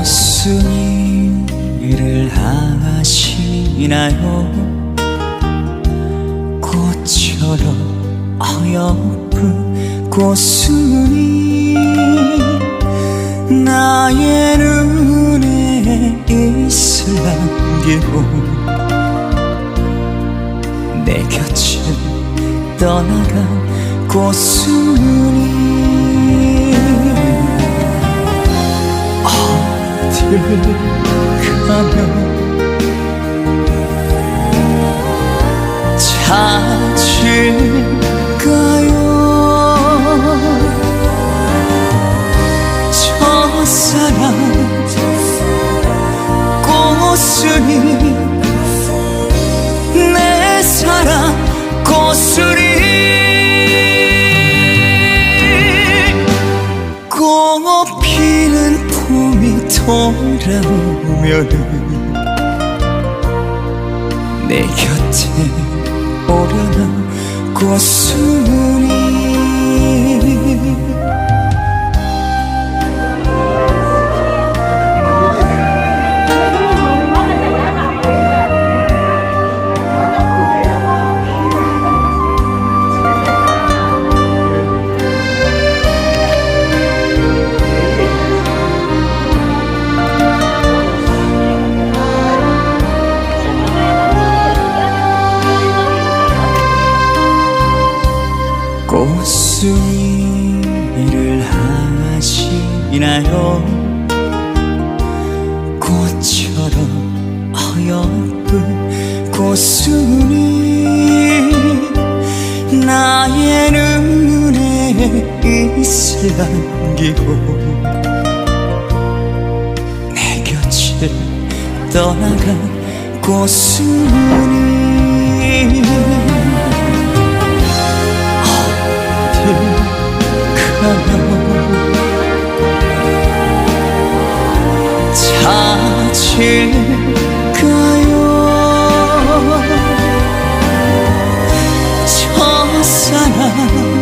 무슨 일을 하시나요? 꽃처럼 어여쁜 꽃순이 나의 눈에 있을 남기고 내 곁을 떠나간 꽃순이 가면 찾을 돌아오면은 내 곁에 오려는 꽃순이 하시나요? 꽃처럼 어여쁜 꽃순이 나의 눈에 있을 남기고 내 곁을 떠나간 꽃순이 가면 찾을까요?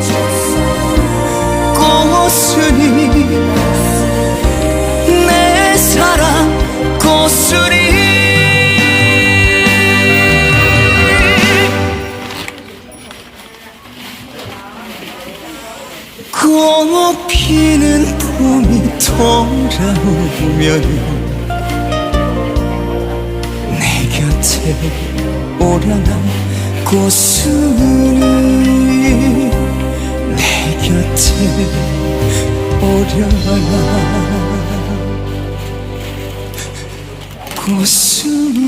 첫사랑 꽃순이 내 사랑 꽃순이 꽃 피는 봄이 돌아오면 곁에 오려나 꽃순이 내 곁에 오려나 꽃순이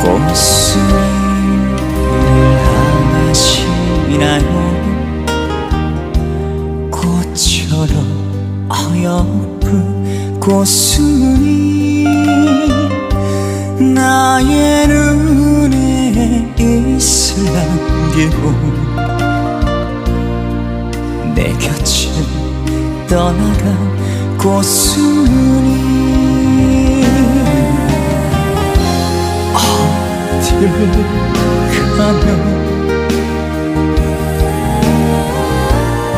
꽃순이를 하시나요? 꽃처럼 어여쁜 꽃순이 나의 눈에 있을 남기고 내 곁을 떠나간 꽃순이 어딜 가면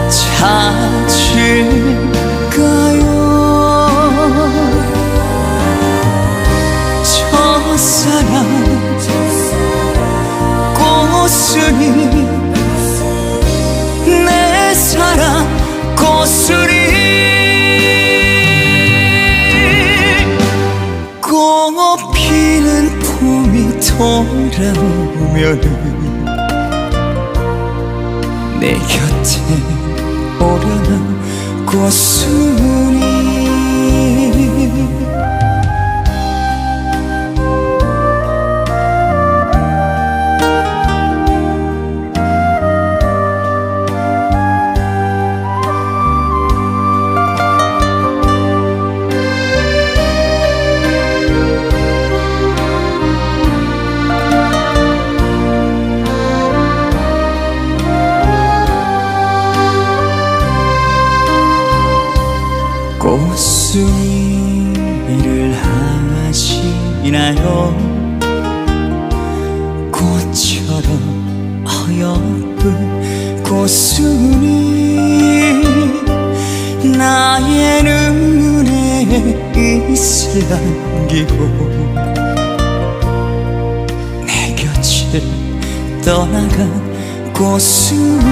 찾을 꽃순이 꽃 피는 봄이 돌아오면은 내 곁에 오려는 꽃순이 무슨 일을 하시나요? 꽃처럼 어여쁜 고순이 나의 눈에 있을랑기고 내 곁을 떠나간 고순이